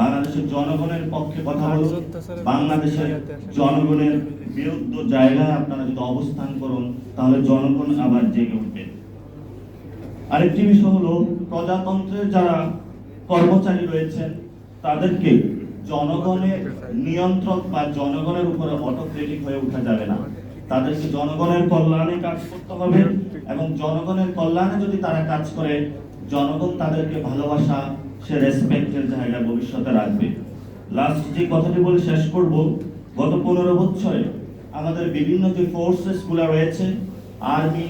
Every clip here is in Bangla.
বাংলাদেশের জনগণের পক্ষে কথা বলুন বাংলাদেশের জনগণের বিরুদ্ধ জায়গায় আপনারা যদি অবস্থান করুন তাহলে জনগণ আবার জেগে উঠবে। আরেকটি বিষয় হলো প্রজাতন্ত্রের যারা কর্মচারী রয়েছেন তাদেরকে জনগণের নিয়ন্ত্রক বা জনগণের উপরে অটোক্রেটিক হয়ে ওঠা যাবে না। তাদেরকে জনগণের কল্যাণে কাজ করতে হবে এবং জনগণের কল্যাণে যদি তারা কাজ করে জনগণ তাদেরকে ভালোবাসা সে রেসপেক্টের জায়গা ভবিষ্যতে রাখবে। লাস্ট যে কথাটি বলে শেষ করব, গত পনেরো বছরে আমাদের বিভিন্ন যে ফোর্সেসগুলা রয়েছে আর্মি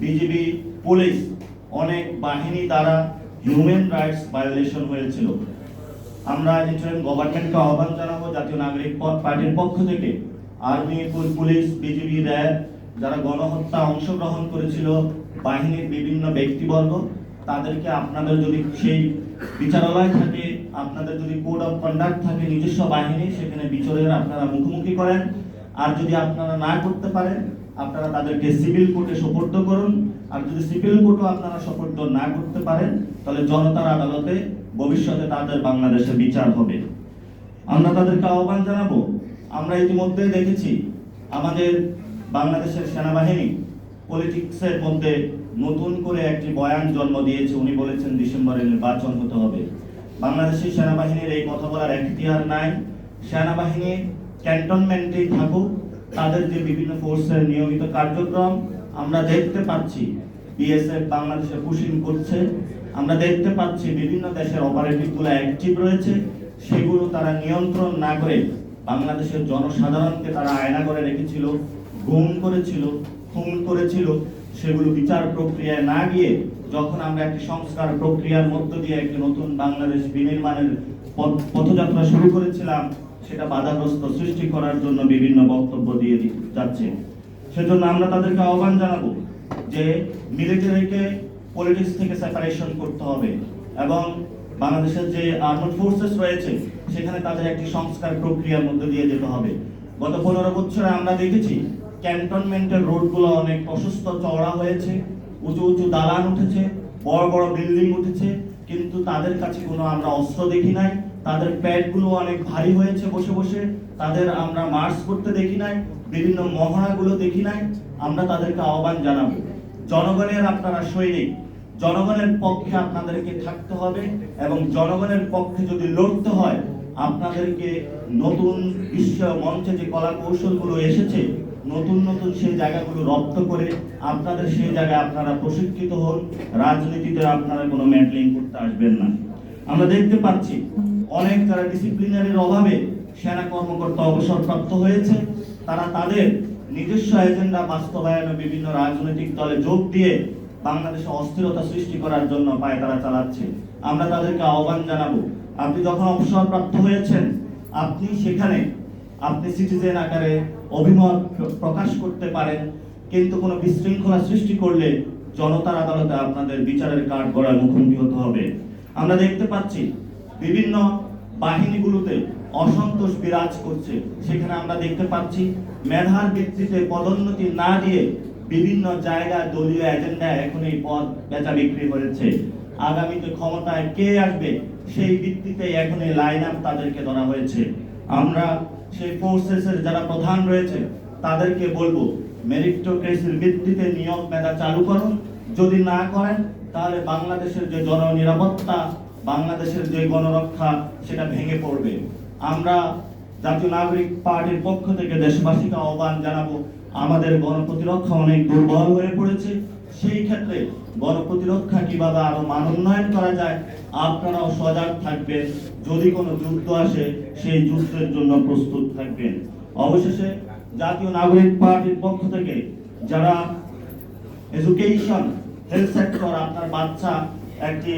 বিজিবি পুলিশ অনেক বাহিনী দ্বারা হিউম্যান রাইটস ভায়োলেশন হয়েছিল। আমরা ইন্টারিম গভর্নমেন্টকে আহ্বান জানাব, জাতীয় নাগরিক পার্টির পক্ষ থেকে। আর্মি পুল- পুলিশ বিজিবি র্যাব যারা গণহত্যা অংশগ্রহণ করেছিল, বাহিনীর বিভিন্ন ব্যক্তিবর্গ তাদেরকে আপনাদের যদি সেই বিচারালয় থাকে, আপনাদের যদি কোড অফ কন্ডাক্ট থাকে নিজস্ব বাহিনী, সেখানে বিচারের আপনারা মুখোমুখি করেন। আর যদি আপনারা না করতে পারেন, আপনারা তাদেরকে সিভিল কোর্টে সোপর্দ করুন। আর যদি সিভিল কোর্টও আপনারা সোপর্দ না করতে পারেন, তাহলে জনতার আদালতে ভবিষ্যতে তাদের বাংলাদেশে বিচার হবে। আমরা তাদেরকে আহ্বান জানাব, আমরা ইতিমধ্যে দেখেছি, আমাদের বাংলাদেশের সেনাবাহিনী পলিটিক্সের মধ্যে নতুন করে একটি বয়ান জন্ম দিয়েছে। উনি বলেছেন ডিসেম্বরে নির্বাচন হতে হবে। বাংলাদেশের সেনাবাহিনীর এই কথা বলার এখতিয়ার নাই। সেনাবাহিনী ক্যান্টনমেন্টেই থাকুক, তাদের যে বিভিন্ন ফোর্সের নিয়মিত কার্যক্রম, আমরা দেখতে পাচ্ছি বিএসএফ বাংলাদেশে পুশিং করছে। আমরা দেখতে পাচ্ছি বিভিন্ন দেশের অপারেটিভগুলো অ্যাক্টিভ রয়েছে। সেগুলো তারা নিয়ন্ত্রণ না করে বাংলাদেশের জনসাধারণকে তারা আয়না করে রেখেছিল, গুম করেছিল। খুন করেছিল সেগুলো বিচার প্রক্রিয়ায় না গিয়ে যখন আমরা একটি সংস্কার প্রক্রিয়ার মধ্য দিয়ে একটি নতুন বাংলাদেশ বিনির্মাণের পথযাত্রা শুরু করেছিলাম, সেটা বাধাগ্রস্ত সৃষ্টি করার জন্য বিভিন্ন বক্তব্য দিয়ে যাচ্ছে। সেজন্য আমরা তাদেরকে আহ্বান জানাব যে মিলিটারিকে পলিটিক্স থেকে সেপারেশন করতে হবে এবং বাংলাদেশের যে আর্মড ফোর্সেস রয়েছে, সেখানে তাদের একটি সংস্কার প্রক্রিয়ার মধ্যে দিয়ে যেতে হবে। গত পনেরো বছরে আমরা দেখেছি ক্যান্টনমেন্টের রোডগুলো অনেক প্রশস্ত চওড়া হয়েছে, উঁচু উঁচু দালান উঠেছে, বড় বড় বিল্ডিং উঠেছে, কিন্তু তাদের কাছে কোনো আমরা অস্ত্র দেখি নাই, তাদের প্যাডগুলো অনেক ভারী হয়েছে বসে বসে, তাদের আমরা মার্চ করতে দেখি নাই, বিভিন্ন মহড়াগুলো দেখি নাই, আমরা তাদেরকে আহ্বান জানাব। জনগণের আপনারা সৈনিক, জনগণের পক্ষে আপনাদেরকে থাকতে হবে এবং জনগণের পক্ষে যদি লড়তে হয় আপনাদেরকে নতুন বিশ্ব মঞ্চে যে কলা কৌশলগুলো এসেছে, নতুন নতুন সেই জায়গাগুলো রপ্ত করে আপনাদের সেই জায়গায় আপনারা প্রশিক্ষিত হন, রাজনীতিতে আপনারা কোনো ম্যাডলিং করতে আসবেন না। আমরা দেখতে পাচ্ছি অনেক যারা ডিসিপ্লিনারির অভাবে সেনা কর্মকর্তা অবসরপ্রাপ্ত হয়েছে, তারা তাদের নিজস্ব এজেন্ডা বাস্তবায়নে বিভিন্ন রাজনৈতিক দলে যোগ দিয়ে বাংলাদেশে অস্থিরতা সৃষ্টি করার জন্য পায় তারা চালাচ্ছে। আমরা তাদেরকে আহ্বান জানাব, আপনি যখন অবসরপ্রাপ্ত হয়েছেন, আপনি সেখানে, আপনি সিটিজেন আকারে অভিমত প্রকাশ করতে পারেন, কিন্তু কোনো বিশৃঙ্খলা সৃষ্টি করলে জনতার আদালতে আপনাদের বিচারের কাঠ গড়ার মুখোমুখি হতে হবে। আমরা দেখতে পাচ্ছি, বিভিন্ন বাহিনীগুলোতে অসন্তোষ বিরাজ করছে। সেখানে আমরা দেখতে পাচ্ছি, মেধার ভিত্তিতে পদোন্নতি না দিয়ে বিভিন্ন জায়গায় দলীয় এজেন্ডায় এখন এই পদ বেচা বিক্রি হয়েছে। আগামীতে ক্ষমতায় কে আসবে সেই ভিত্তিতে এখন এই লাইন আপ তাদেরকে ধরা হয়েছে। আমরা সেই ফোর্সেসের যারা প্রধান রয়েছে, তাদেরকে বলব মেরিটোক্রেসির ভিত্তিতে নিয়োগ মেধা চালু করুন। যদি না করেন, তাহলে বাংলাদেশের যে জননিরাপত্তা, বাংলাদেশের যে গণরক্ষা, সেটা ভেঙে পড়বে। আমরা জাতীয় নাগরিক পার্টির পক্ষ থেকে দেশবাসীকে আহ্বান জানাব আমাদের গণপ্রতিরক্ষা অনেক দুর্বল হয়ে পড়েছে। সেই ক্ষেত্রে গণপ্রতিরক্ষা কীভাবে আরও মান উন্নয়ন করা যায়, আপনারাও সজাগ থাকবেন। যদি কোনো যুদ্ধ আসে, সেই যুদ্ধের জন্য প্রস্তুত থাকবেন। অবশেষে জাতীয় নাগরিক পার্টির পক্ষ থেকে যারা এডুকেশন হেলথ সেক্টর আপনার বাচ্চা, একটি